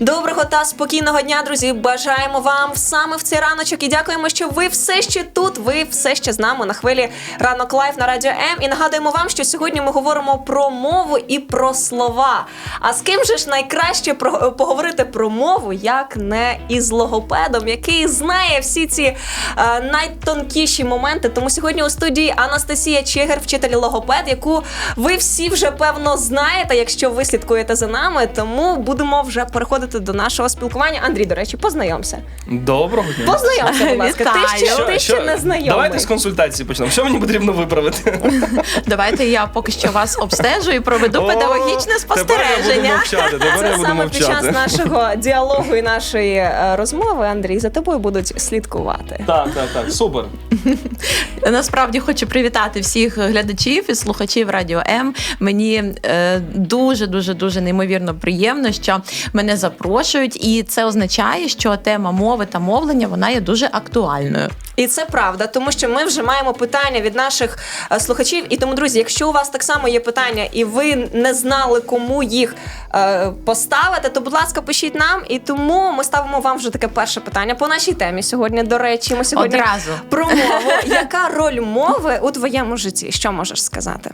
Доброго та спокійного дня, друзі! Бажаємо вам саме в цей раночок і дякуємо, що ви все ще тут. Ви все ще з нами на хвилі ранок лайф на радіо М. І нагадуємо вам, що сьогодні ми говоримо про мову і про слова. А з ким же ж найкраще про поговорити про мову, як не із логопедом, який знає всі ці е, найтонкіші моменти. Тому сьогодні у студії Анастасія Чигер, вчитель логопед, яку ви всі вже певно знаєте, якщо ви слідкуєте за нами. Тому будемо вже переходити до нашого спілкування. Андрій, до речі, познайомся. Доброго дня. Познайомся, будь ласка. Ти ще, ти ще не знайомий. Давайте з консультації почнемо. Що мені потрібно виправити? Давайте я поки що вас обстежу і проведу педагогічне О, Тепер я буду спостереження. мовчати. Тепер я Це буду саме під час нашого діалогу і нашої е, розмови, Андрій, за тобою будуть слідкувати. Так, так, так, супер. Насправді хочу привітати всіх глядачів і слухачів Радіо М. Мені е, дуже дуже дуже неймовірно приємно, що мене запрошують, і це означає, що тема мови та мовлення вона є дуже актуальною. І це правда, тому що ми вже маємо питання від наших е, слухачів. І тому, друзі, якщо у вас так само є питання, і ви не знали, кому їх е, поставити, то будь ласка, пишіть нам. І тому ми ставимо вам вже таке перше питання по нашій темі сьогодні. До речі, ми сьогодні Одразу. про мову. Яка роль мови у твоєму житті? Що можеш сказати?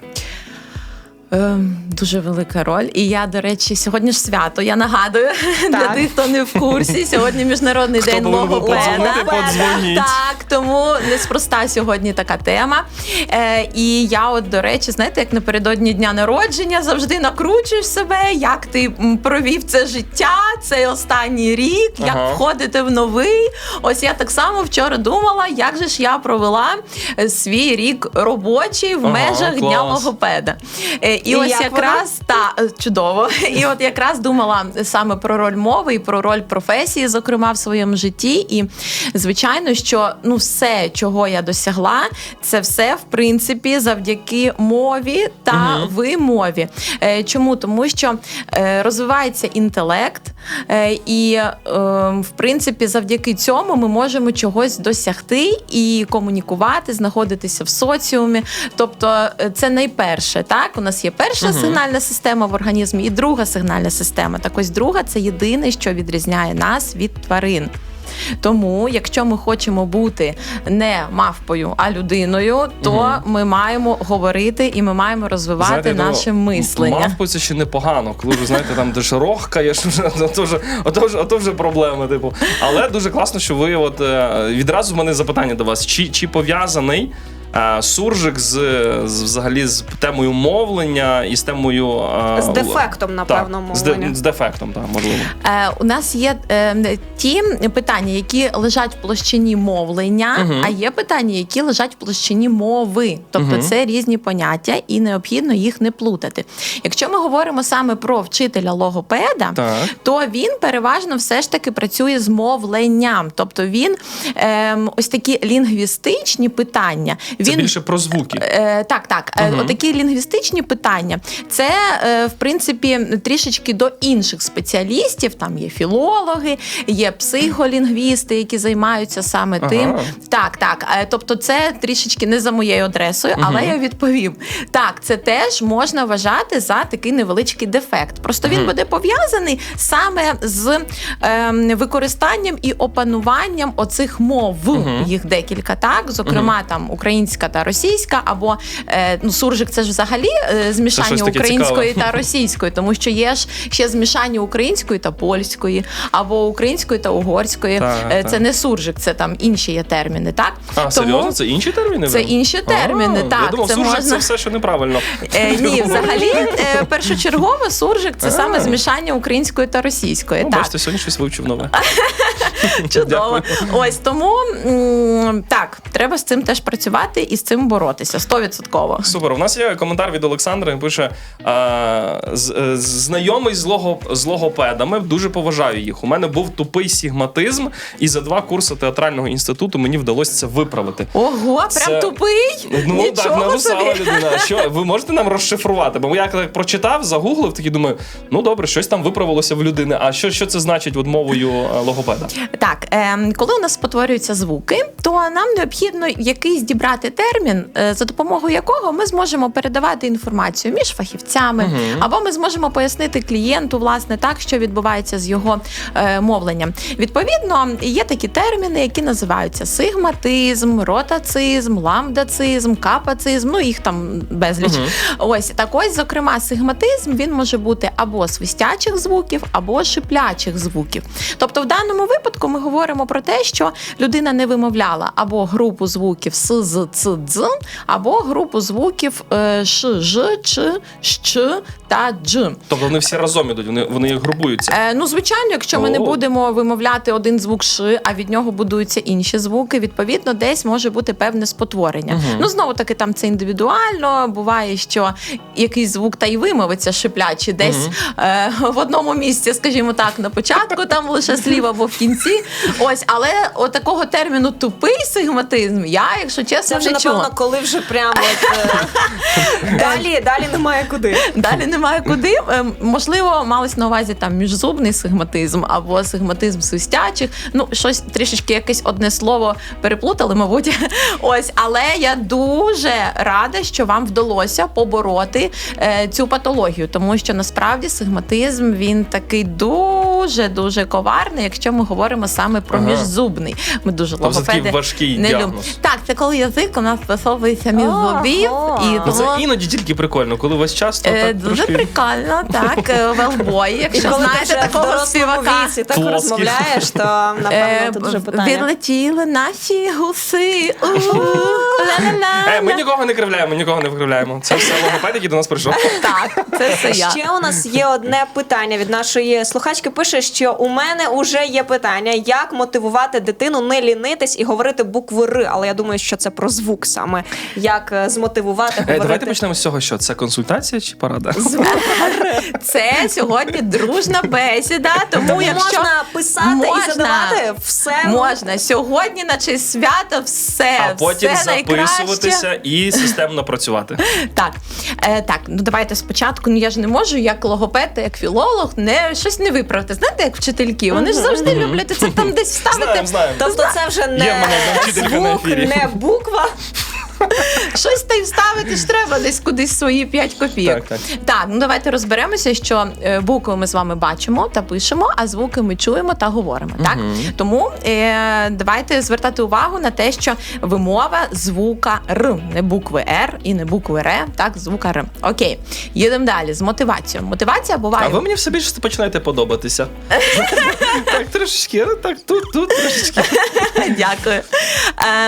Е, дуже велика роль. І я, до речі, сьогодні ж свято. Я нагадую для тих, хто не в курсі. Сьогодні міжнародний Хто день логопеда. Так, тому неспроста сьогодні така тема. Е, і я, от, до речі, знаєте, як напередодні дня народження завжди накручуєш себе, як ти провів це життя, цей останній рік, як Ага. входити в новий. Ось я так само вчора думала, як же ж я провела е, свій рік робочий в Ага, межах дня клас. логопеда. І, І ось як якраз та е, чудово. І от якраз думала саме про роль мови і про роль професії, зокрема в своєму житті. І звичайно, що ну все, чого я досягла, це все в принципі завдяки мові та угу. вимові. Е, Чому? Тому що е, розвивається інтелект, і е, в принципі завдяки цьому ми можемо чогось досягти і комунікувати, знаходитися в соціумі. Тобто, е, це найперше. Так, у нас є перша угу. сигнальна система в організмі і друга сигнальна система. Так ось друга це єдине, що відрізняє нас від тварин. Тому, якщо ми хочемо бути не мавпою, а людиною, то угу. ми маємо говорити і ми маємо розвивати Знаєте, наше наше мислення. Мавпу це ще непогано, коли ви знаєте, там де ж рохкаєш, вже ото вже, ото вже, ото вже проблеми. Типу. Але дуже класно, що ви от е, відразу в мене запитання до вас: чи, чи пов'язаний суржик з, з взагалі з темою мовлення і з темою е, З дефектом, напевно, так, з, мовлення. де, з дефектом, так, можливо. Е, у нас є е, ті питання, які лежать в площині мовлення, Мгм. а є питання, які лежать в площині мови. Тобто Мгм. це різні поняття, і необхідно їх не плутати. Якщо ми говоримо саме про вчителя логопеда, Так. то він переважно все ж таки працює з мовленням. Тобто він ем, ось такі лінгвістичні питання. Це він більше про звуки. Е, так, так. Е, Мгм. Отакі лінгвістичні питання. Це, е, в принципі, трішечки до інших спеціалістів. Там є філологи, є психолінгвісти, які займаються саме Ага. тим. Так, так. Е, Тобто, це трішечки не за моєю адресою, але Мгм. я відповім. Так, це теж можна вважати за такий невеличкий дефект. Просто він Мгм. буде пов'язаний саме з ем, використанням і опануванням оцих мов. Мгм. Їх декілька, так, зокрема, там українська та російська, або е, ну, суржик це ж взагалі е, змішання таке української цікаве. та російської, тому що є ж ще змішання української та польської, або української та угорської. Так, Е, так. Це не суржик, це там інші є терміни, так? А, серйозно? Це інші терміни? Це інші терміни, А, так. Я думав, це суржик можна... це все, що неправильно. Е, ні, взагалі е, першочергово суржик це А. саме змішання української та російської. Ну, так. бачите, сьогодні щось вивчив нове. Чудово. Ось тому так, треба з цим теж працювати і з цим боротися. Стовідсотково. Супер. У нас є коментар від Олександра. Він пише: е, е, знайомий з, лого, з логопедами, дуже поважаю їх. У мене був тупий сігматизм, і за два курси театрального інституту мені вдалося це виправити. Ого, прям тупий. Ну так, Нічого написала собі. людина. Що ви можете нам розшифрувати? Бо я так прочитав, загуглив, такий думаю, ну добре, щось там виправилося в людини. А що, що це значить от мовою е, логопеда? Так, ем, коли у нас спотворюються звуки, то нам необхідно якийсь дібрати запропонувати термін, е, за допомогою якого ми зможемо передавати інформацію між фахівцями, Мгм. або ми зможемо пояснити клієнту, власне, так, що відбувається з його е, мовленням. Відповідно, є такі терміни, які називаються сигматизм, ротацизм, ламдацизм, капацизм. Ну їх там безліч. Мгм. Ось так ось, зокрема, сигматизм він може бути або свистячих звуків, або шиплячих звуків. Тобто, в даному випадку ми говоримо про те, що людина не вимовляла або групу звуків с, з, ц, або групу звуків е, ш, ж, ч, щ та дж. Тобто вони всі разом ідуть, вони, вони групуються. Е, ну, звичайно, якщо ми не О. будемо вимовляти один звук ш, а від нього будуються інші звуки, відповідно, десь може бути певне спотворення. Мгм. Ну, знову таки, там це індивідуально. Буває, що якийсь звук та й вимовиться шиплячий десь е, в одному місці, скажімо так, на початку, там лише слів або в кінці. Ось, але от такого терміну тупий сигматизм, я, якщо чесно, Це вже не чула. напевно, коли вже прямо от, е, далі, далі немає куди. Далі немає куди. Ем, Можливо, малось на увазі там міжзубний сигматизм або сигматизм свистячих. Ну, щось трішечки якесь одне слово переплутали, мабуть. Ось, але я дуже рада, що вам вдалося побороти е, цю патологію, тому що насправді сигматизм він такий дуже дуже коварний, якщо ми говоримо саме про Ага. міжзубний. Ми дуже Тобто логопеди важкий не любимо. Так, це коли язик у нас стосовується між зубів, і Ну, тому... це іноді тільки прикольно, коли весь час то Е, так Дуже трошки... прикольно, так. е, Велбой, якщо знаєте такого співака. так розмовляєш, то Е, напевно тут вже питання. Відлетіли наші гуси. Е, ми нікого не кривляємо, нікого не викривляємо. Це все логопед, який до нас прийшов. Так, це все я. Ще у нас є одне питання від нашої слухачки. Пише, що у мене вже є питання, як мотивувати дитину не лінитись і говорити букви Р. Але я думаю, що це про звук саме. Як е, змотивувати Е, говорити. давайте почнемо з цього, що це консультація чи порада? Це сьогодні дружна бесіда, тому якщо можна писати і задавати все. можна сьогодні, на честь свята, все, А потім все. Записуватися і системно працювати. Так, е, так, ну давайте спочатку. Ну я ж не можу, як логопед, як філолог, не щось не виправити. Знаєте, як вчительки, вони ж завжди люблять це там десь вставити. Знаємо, знаємо. Тобто це вже Є в мене не одна вчителька на звук, ефірі. не буква. Щось та й вставити ж треба десь кудись свої 5 копійок. Так, так. Так, ну давайте розберемося, що е, букви ми з вами бачимо та пишемо, а звуки ми чуємо та говоримо. Так тому е, давайте звертати увагу на те, що вимова звука Р, не букви Р і не букви Р, так, звука Р. Окей, їдемо далі з мотивацією. Мотивація буває. А ви мені все більше починаєте подобатися. Так, трошечки, так, тут, тут трошечки. Дякую.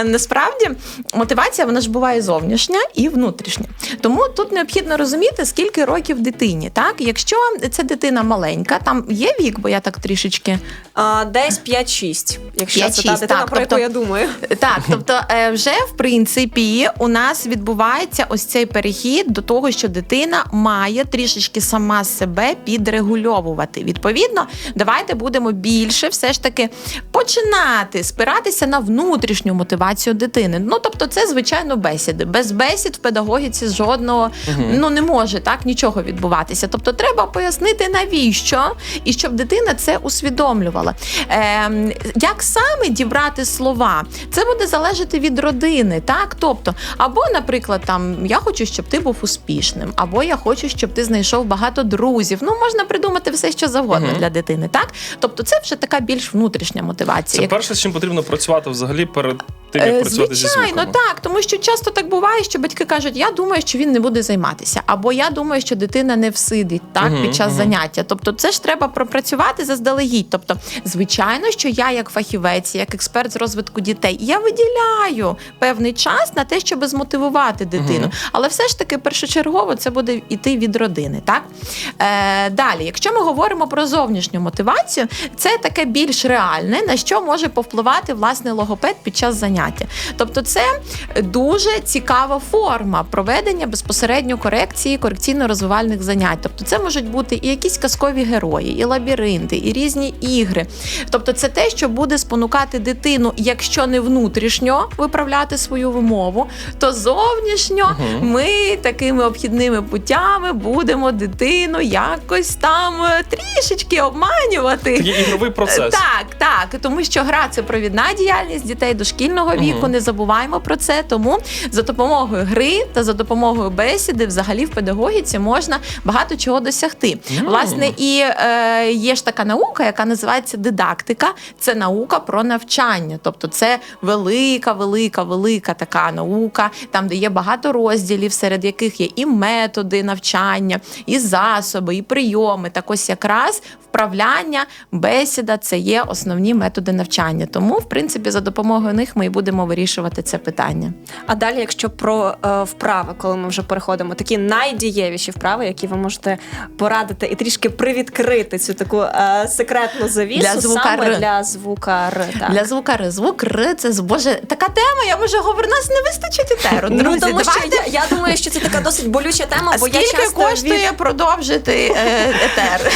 Е, насправді мотивація вона ж буває зовнішня і внутрішня. Тому тут необхідно розуміти, скільки років дитині. Так, якщо ця дитина маленька, там є вік, бо я так трішечки. А, десь 5-6, якщо це та дитина, так, про тобто- яку я думаю. Так, тобто, е, вже в принципі у нас відбувається ось цей перехід до того, що дитина має трішечки сама себе підрегульовувати. Відповідно, давайте будемо більше все ж таки починати спиратися на внутрішню мотивацію дитини. Ну тобто, це звичайно бесіди. Без бесід в педагогіці жодного ну не може так нічого відбуватися. Тобто, треба пояснити навіщо і щоб дитина це усвідомлювала. Ем, як саме дібрати слова? Це буде залежати від родини, так? Тобто, або, наприклад, там я хочу, щоб ти був успішним, або я хочу, щоб ти знайшов багато друзів. Ну, можна придумати все, що завгодно Мгм. для дитини, так? Тобто, це вже така більш внутрішня мотивація. Це перше, з чим потрібно працювати взагалі перед тим, як Е, працювати зі Звичайно, так, тому що часто так буває, що батьки кажуть, я думаю, що він не буде займатися, або я думаю, що дитина не всидить так Мгм, під час мгм. заняття. Тобто, це ж треба пропрацювати заздалегідь. Тобто, звичайно, що я, як фахівець, як експерт з розвитку дітей, я виділяю певний час на те, щоб змотивувати дитину. Мгм. Але все ж таки першочергово це буде йти від родини. Так е, далі, якщо ми говоримо про зовнішню мотивацію, це таке більш реальне, на що може повпливати власне логопед під час заняття. Тобто, це дуже цікава форма проведення безпосередньо корекції корекційно-розвивальних занять. Тобто, це можуть бути і якісь казкові герої, і лабіринти, і різні ігри. Тобто, це те, що буде спонукати дитину, якщо не внутрішньо виправляти свою вимову, то зовнішньо Мгм. ми такими обхідними путями будемо дитину якось там е, трішечки обманювати. Такий ігровий процес. Так, так, тому що гра це провідна діяльність дітей дошкільного шкільного віку. Угу. Не забуваємо про це. Тому за допомогою гри та за допомогою бесіди, взагалі, в педагогіці можна багато чого досягти. Угу. Власне, і е, є ж така наука, яка називається дидактика. Це наука про навчання, тобто це велика, велика, велика така наука, там де є багато розділів, серед яких є і методи навчання, і засоби, і прийоми. Так ось якраз вправляння, бесіда це є основні методи навчання. Тому, в принципі, за допомогою них ми будемо вирішувати це питання. А далі, якщо про е, вправи, коли ми вже переходимо, такі найдієвіші вправи, які ви можете порадити і трішки привідкрити цю таку е, секретну завісу для звука саме р. для звукар. Так. Для звукари звук р це боже така тема. Я може говорю, нас не вистачить етеру. Ну, тому що я, я думаю, що це така досить болюча тема, бо Скільки я часто коштує від... продовжити е, етер.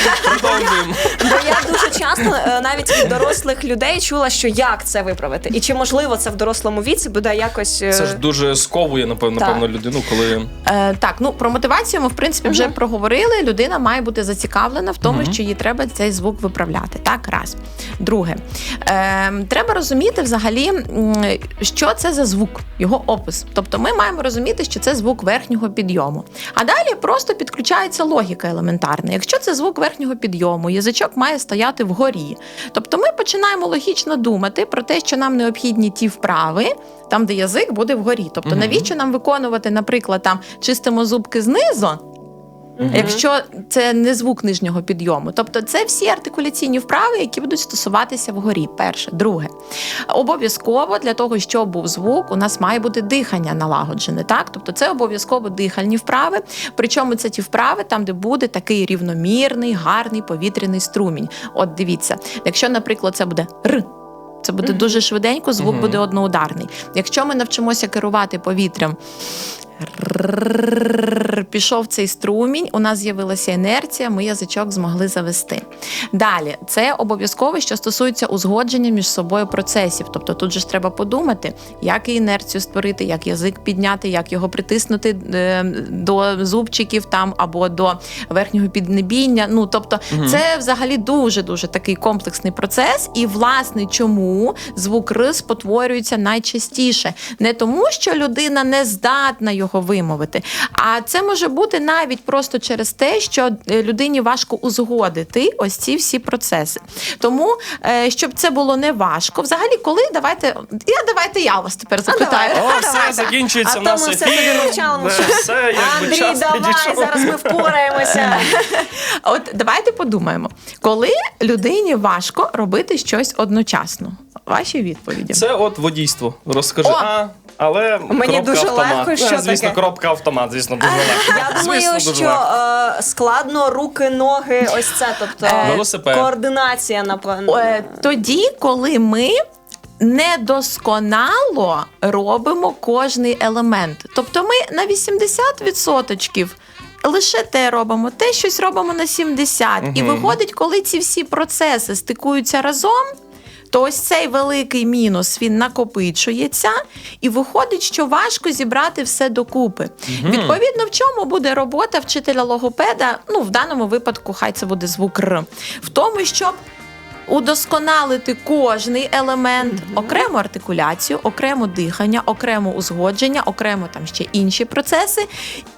Бо я дуже часто е, навіть від дорослих людей чула, що як це виправити, і чи можливо це в дорослому віці буде якось. Е, це ж дуже сковує, напевно, напевно, людину, коли Е, так, ну про мотивацію ми в принципі вже Мгм. проговорили. Людина має бути зацікавлена в тому, Мгм. що їй треба цей звук виправляти. Так, раз. Друге, е, треба розуміти взагалі, що це за звук його опис. Тобто ми маємо розуміти, що це звук верхнього підйому. А далі просто підключається логіка елементарна. Якщо це звук верхнього підйому, язичок має стояти вгорі. Тобто ми починаємо логічно думати про те, що нам необхідні ті вправи. Там, де язик буде вгорі. Тобто, навіщо нам виконувати, наприклад, там чистимо зубки знизу, Угу. Якщо це не звук нижнього підйому, тобто це всі артикуляційні вправи, які будуть стосуватися вгорі. Перше, друге, обов'язково для того, щоб був звук, у нас має бути дихання налагоджене. Так, тобто це обов'язково дихальні вправи. Причому це ті вправи, там де буде такий рівномірний, гарний повітряний струмінь. От дивіться, якщо, наприклад, це буде р. Це буде дуже швиденько, звук буде одноударний. Якщо ми навчимося керувати повітрям Пішов цей струмінь, у нас з'явилася інерція, ми язичок змогли завести. Далі, це обов'язково, що стосується узгодження між собою процесів. Тобто тут же ж треба подумати, як і інерцію створити, як язик підняти, як його притиснути до зубчиків там або до верхнього піднебіння. Ну тобто, угу. це взагалі дуже-дуже такий комплексний процес. І, власне, чому звук ри спотворюється найчастіше? Не тому, що людина не здатна його вимовити, а це може бути навіть просто через те, що е, людині важко узгодити ось ці всі процеси. Тому, е, щоб це було не важко, взагалі, коли давайте я давайте я вас тепер запитаю. О, все закінчується А в нас все все, Андрій, час давай, підійшов. зараз ми впораємося. От давайте подумаємо, коли людині важко робити щось одночасно. Ваші відповіді. Це от водійство. Розкажи. О! А, але Мені коробка дуже автомат. легко, Е, що звісно, таке? коробка автомат, звісно, дуже легко. Я Звісно, думаю, дуже що легко. е, складно руки, ноги, ось це, тобто Е, Велосипед. координація, напевно. Е, Тоді, коли ми недосконало робимо кожний елемент. Тобто ми на 80% лише те робимо, те щось робимо на 70%. І виходить, коли ці всі процеси стикуються разом. То ось цей великий мінус він накопичується, і виходить, що важко зібрати все докупи. Відповідно, в чому буде робота вчителя логопеда? Ну, в даному випадку, хай це буде звук Р. В тому, щоб удосконалити кожний елемент, окрему артикуляцію, окремо дихання, окремо узгодження, окремо там ще інші процеси.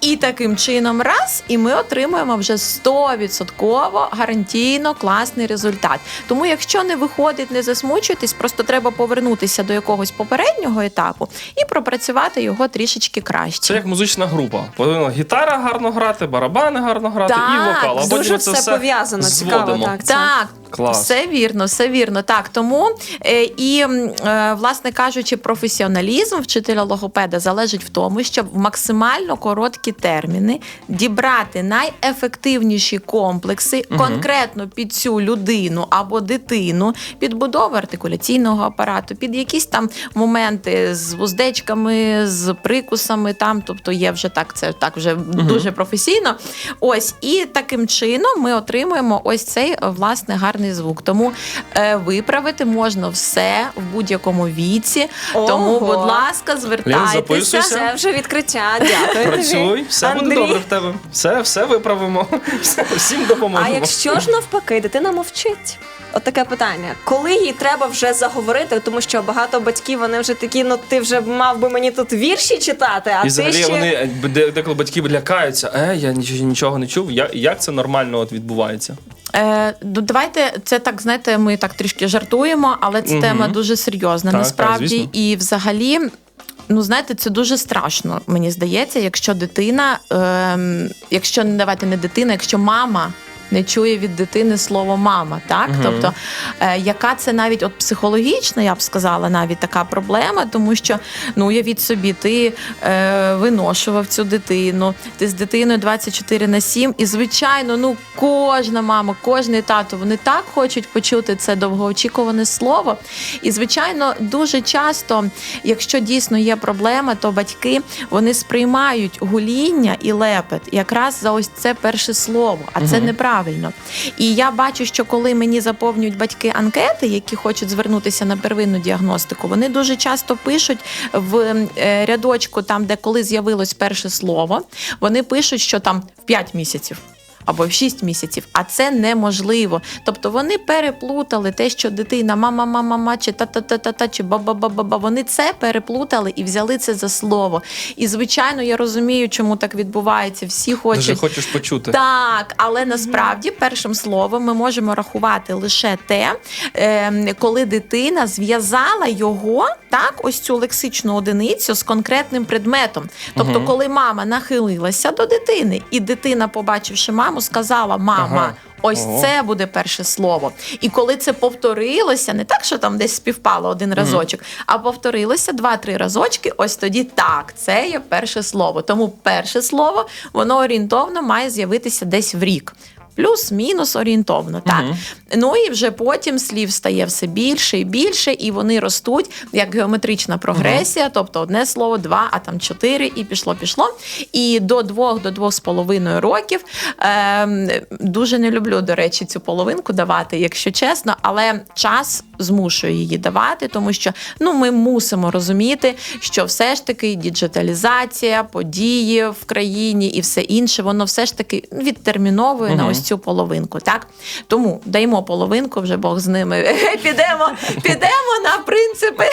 І таким чином раз, і ми отримуємо вже 100% гарантійно класний результат. Тому, якщо не виходить, не засмучуйтесь, просто треба повернутися до якогось попереднього етапу і пропрацювати його трішечки краще. Це як музична група. Повинна гітара гарно грати, барабани гарно грати Так, і вокал. А потім Дуже це все пов'язано, цікаво, зводимо. так. Це- Так, Клас. все вірно, все вірно. Так, тому е, і е, власне кажучи, професіоналізм вчителя логопеда залежить в тому, щоб в максимально короткі терміни дібрати найефективніші комплекси конкретно під цю людину або дитину, під будову артикуляційного апарату, під якісь там моменти з вуздечками, з прикусами. Там, тобто є вже так, це так вже дуже професійно. Ось і таким чином ми отримуємо ось цей власне гарний гарний звук. Тому е, виправити можна все в будь-якому віці. Ого. Тому, будь ласка, звертайтеся. записуйся. Це вже відкриття. Дякую. тобі. Працюй, все буде Андрій. добре в тебе. Все, все виправимо. Все, всім допоможемо. А якщо ж навпаки, дитина мовчить? От таке питання. Коли їй треба вже заговорити, тому що багато батьків вони вже такі, ну ти вже мав би мені тут вірші читати, а І ти взагалі ще вони е, де- деколи батьки лякаються, е, я нічого, нічого не чув. Я, як це нормально от відбувається? Е, ну, давайте це так, знаєте, ми так трішки жартуємо, але це угу. тема дуже серйозна Так, насправді. так, і взагалі. Ну, знаєте, це дуже страшно, мені здається, якщо дитина, е, якщо давайте не дитина, якщо мама не чує від дитини слово мама, так? Мгм. Тобто, е, яка це навіть от психологічна, я б сказала, навіть така проблема, тому що ну уявіть собі, ти е, виношував цю дитину, ти з дитиною 24 на 7, і звичайно, ну кожна мама, кожний тато, вони так хочуть почути це довгоочікуване слово. І звичайно, дуже часто, якщо дійсно є проблема, то батьки вони сприймають гуління і лепет якраз за ось це перше слово, а це Мгм. Неправильно. І я бачу, що коли мені заповнюють батьки анкети, які хочуть звернутися на первинну діагностику, вони дуже часто пишуть в е, рядочку, там де коли з'явилось перше слово, вони пишуть, що там в 5 місяців. Або в 6 місяців, а це неможливо. Тобто вони переплутали те, що дитина мама, мама, мама, чи та-та-та-та-та, чи ба-ба-ба-ба. Вони це переплутали і взяли це за слово. І звичайно, я розумію, чому так відбувається. Всі хочуть Дуже хочеш почути. так, але насправді першим словом ми можемо рахувати лише те, е, коли дитина зв'язала його так, ось цю лексичну одиницю з конкретним предметом. Тобто, коли мама нахилилася до дитини, і дитина, побачивши маму, сказала: Мама. Ага. Ось Ого. це буде перше слово. І коли це повторилося, не так, що там десь співпало один разочок, а повторилося два-три разочки, ось тоді так, це є перше слово. Тому перше слово воно орієнтовно має з'явитися десь в рік. Плюс-мінус орієнтовно, так. Мгм. Ну і вже потім слів стає все більше і більше, і вони ростуть як геометрична прогресія, тобто одне слово, два, а там чотири, і пішло, пішло. І до двох, до двох з половиною років ем, дуже не люблю, до речі, цю половинку давати, якщо чесно, але час змушує її давати, тому що ну ми мусимо розуміти, що все ж таки діджиталізація, події в країні і все інше, воно все ж таки відтерміновує на Мгм. Ось цю половинку. Так тому даємо половинку, вже Бог з ними. Підемо, підемо на принципи.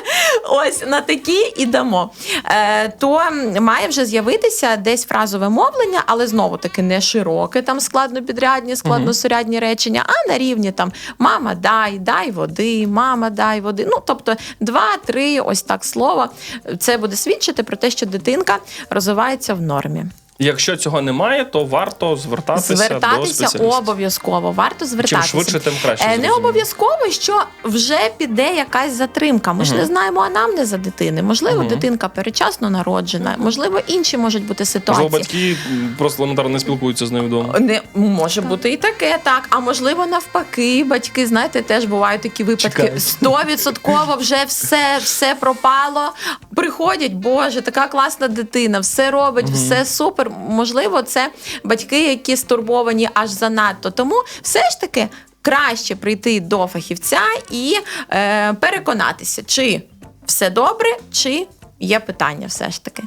Ось на такі і дамо. Е, то має вже з'явитися десь фразове мовлення, але знову таки не широке, там складнопідрядні, складносурядні речення, а на рівні там мама, дай, дай води, мама, дай води. Ну тобто два-три, ось так слова. Це буде свідчити про те, що дитинка розвивається в нормі. Якщо цього немає, то варто звертатися, до Звертатися спеціаліста. обов'язково, варто Чим звертатися. швидше, тим краще. Е, Не обов'язково, що вже піде якась затримка. Ми ж не знаємо анамнеза дитини. Можливо, Мгм. дитинка перечасно народжена, можливо, інші можуть бути ситуації. Можливо, батьки просто елементарно не спілкуються з нею вдома. Не може бути і таке, так. А можливо, навпаки, батьки, знаєте, теж бувають такі випадки. Стовідсотково вже все, все пропало. Приходять, Боже, така класна дитина, все робить, все супер. Можливо, це батьки, які стурбовані аж занадто. Тому все ж таки краще прийти до фахівця і е, переконатися, чи все добре, чи є питання, все ж таки.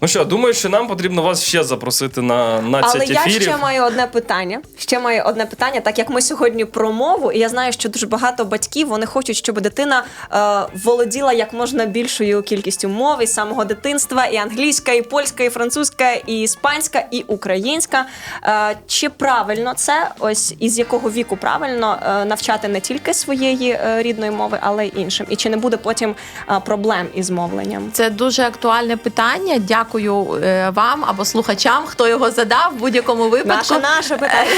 Ну що, думаю, що нам потрібно вас ще запросити на, на Але цять я ще маю одне питання. Ще маю одне питання, так як ми сьогодні про мову, і я знаю, що дуже багато батьків вони хочуть, щоб дитина е, володіла як можна більшою кількістю мов із самого дитинства: і англійська, і польська, і французька, і іспанська, і українська. Е, чи правильно це? Ось із якого віку правильно е, навчати не тільки своєї е, рідної мови, але й іншим? І чи не буде потім е, проблем із мовленням? Це дуже актуальне питання. Дякую е, вам або слухачам, хто його задав в будь-якому випадку. Наше наше питання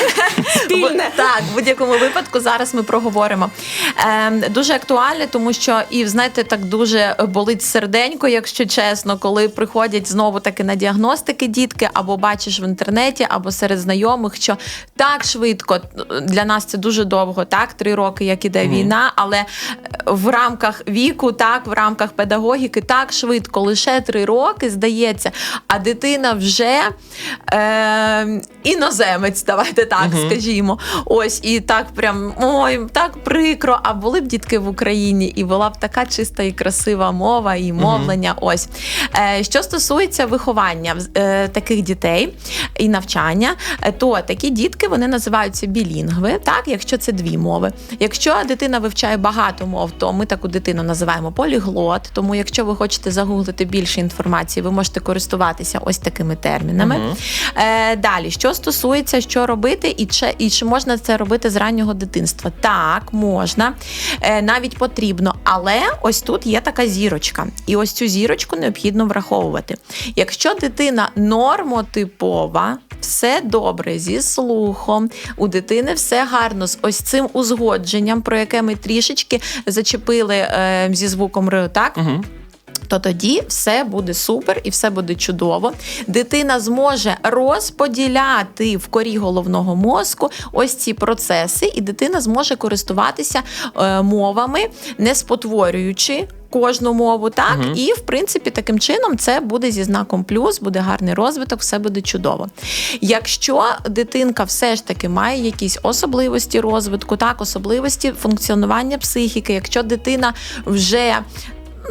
спільне. В- Так, в будь-якому випадку зараз ми проговоримо. Ем, дуже актуальне, тому що і знаєте, так дуже болить серденько, якщо чесно, коли приходять знову таки на діагностики дітки, або бачиш в інтернеті, або серед знайомих, що так швидко для нас це дуже довго, так три роки, як іде війна, але в рамках віку, так в рамках педагогіки, так швидко, лише три роки здається. Розвивається, а дитина вже е, іноземець, давайте так скажімо. Ось і так прям ой, так прикро. А були б дітки в Україні, і була б така чиста і красива мова і мовлення. Ось е, що стосується виховання е, таких дітей і навчання, е, то такі дітки вони називаються білінгви, так, якщо це дві мови. Якщо дитина вивчає багато мов, то ми таку дитину називаємо поліглот. Тому, якщо ви хочете загуглити більше інформації, ви можете користуватися ось такими термінами. Е, далі, що стосується, що робити, і чи, і чи можна це робити з раннього дитинства? Так, можна, е, навіть потрібно, але ось тут є така зірочка, і ось цю зірочку необхідно враховувати. Якщо дитина нормотипова, все добре зі слухом, у дитини все гарно з ось цим узгодженням, про яке ми трішечки зачепили е, зі звуком Р, так? Угу. То тоді все буде супер і все буде чудово. Дитина зможе розподіляти в корі головного мозку ось ці процеси, і дитина зможе користуватися е, мовами, не спотворюючи. Кожну мову, так Мгм. і в принципі таким чином це буде зі знаком плюс, буде гарний розвиток, все буде чудово. Якщо дитинка все ж таки має якісь особливості розвитку, так особливості функціонування психіки, якщо дитина вже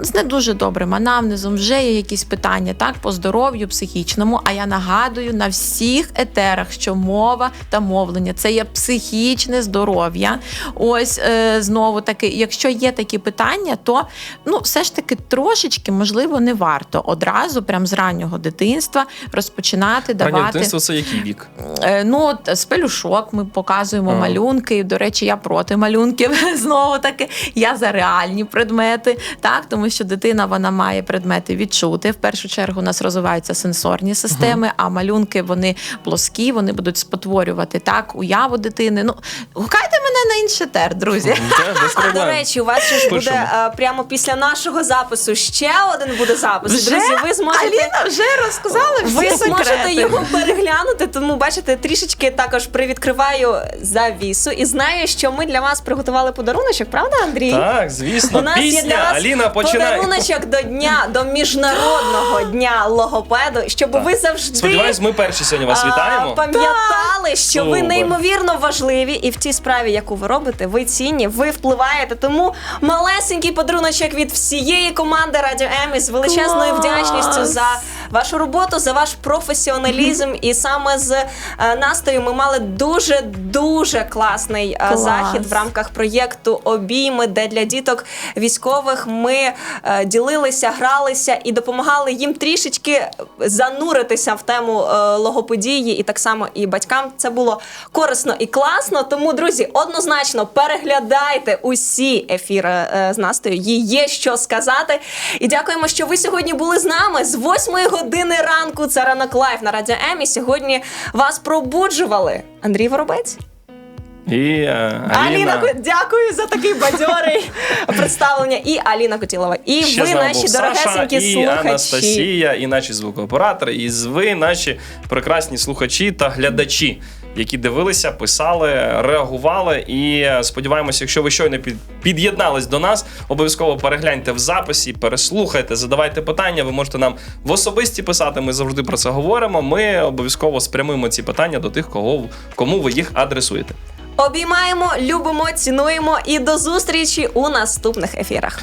з не дуже добрим анамнезом, вже є якісь питання так по здоров'ю психічному. А я нагадую на всіх етерах, що мова та мовлення це є психічне здоров'я. Ось е, знову таки, якщо є такі питання, то ну все ж таки трошечки можливо не варто одразу, прям з раннього дитинства, розпочинати Раннє давати. дитинство це який вік? Е, Ну, от з пелюшок ми показуємо Ага. малюнки. До речі, я проти малюнків знову таки. Я за реальні предмети, так тому що дитина вона має предмети відчути. В першу чергу у нас розвиваються сенсорні системи, а малюнки вони плоскі, вони будуть спотворювати так уяву дитини. Ну гукайте мене на інший тер, друзі. А до речі, у вас ж буде Пишемо. е, прямо після нашого запису ще один буде запис. Вже Друзі, ви зможете. Аліна вже розказала всі Ви секрети. зможете його переглянути, тому бачите, трішечки також привідкриваю завісу і знаю, що ми для вас приготували подаруночок, правда, Андрій? Так, звісно, У нас є для вас Аліна починає. подаруночок до дня, до міжнародного дня логопеду, щоб ви завжди Сподіваюсь, ми перші сьогодні вас а, вітаємо. Пам'ятали, що ви Супер. неймовірно важливі, і в тій справі, яку ви робите, ви цінні, ви впливаєте. Тому малесенький подаруночок від всієї команди Радіо М із величезною Клас! вдячністю за вашу роботу, за ваш професіоналізм. І саме з е, Настею ми мали дуже дуже класний е, Клас. захід в рамках проєкту Обійми, де для діток військових ми е, ділилися, гралися і допомагали їм трішечки зануритися в тему логопедії, і так само і батькам це було корисно і класно. Тому, друзі, однозначно переглядайте усі ефіри з Настею. Їй є що сказати. І дякуємо, що ви сьогодні були з нами з 8 години ранку. Це ранок лайф на радіо М. І сьогодні вас пробуджували Андрій Воробець. І е, Аліна, Аліна. Дякую за такий бадьорий представлення. І Аліна Котілова. І Ще ви, з наші був Саша, дорогесенькі і слухачі. Анастасія, і наші звукооператори, і ви, наші прекрасні слухачі та глядачі, які дивилися, писали, реагували. І е, сподіваємося, якщо ви щойно під, під'єднались до нас, обов'язково перегляньте в записі, переслухайте, задавайте питання. Ви можете нам в особисті писати. Ми завжди про це говоримо. Ми обов'язково спрямуємо ці питання до тих, кого кому ви їх адресуєте. Обіймаємо, любимо, цінуємо і до зустрічі у наступних ефірах.